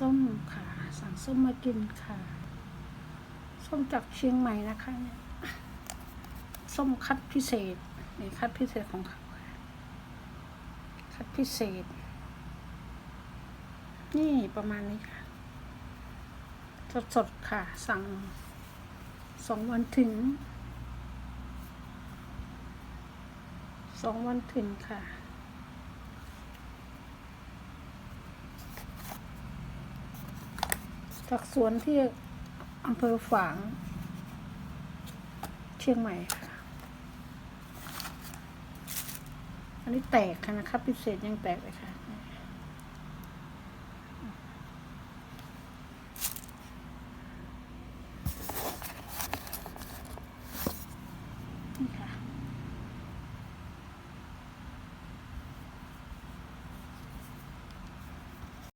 ส้มค่ะ สั่งส้มมากินค่ะ ส้มจากเชียงใหม่นะคะเนี่ยส้มคัดพิเศษนี่คัดพิเศษของเขาค่ะคัดพิเศษ นี่ประมาณนี้ค่ะ สดๆค่ะ สั่งสองวันถึงสองวันถึงค่ะ จากสวนที่อำเภอฝาง เชียงใหม่ค่ะ อันนี้แตกค่ะนะครับ พิเศษยังแตกเลยค่ะนี่ค่ะ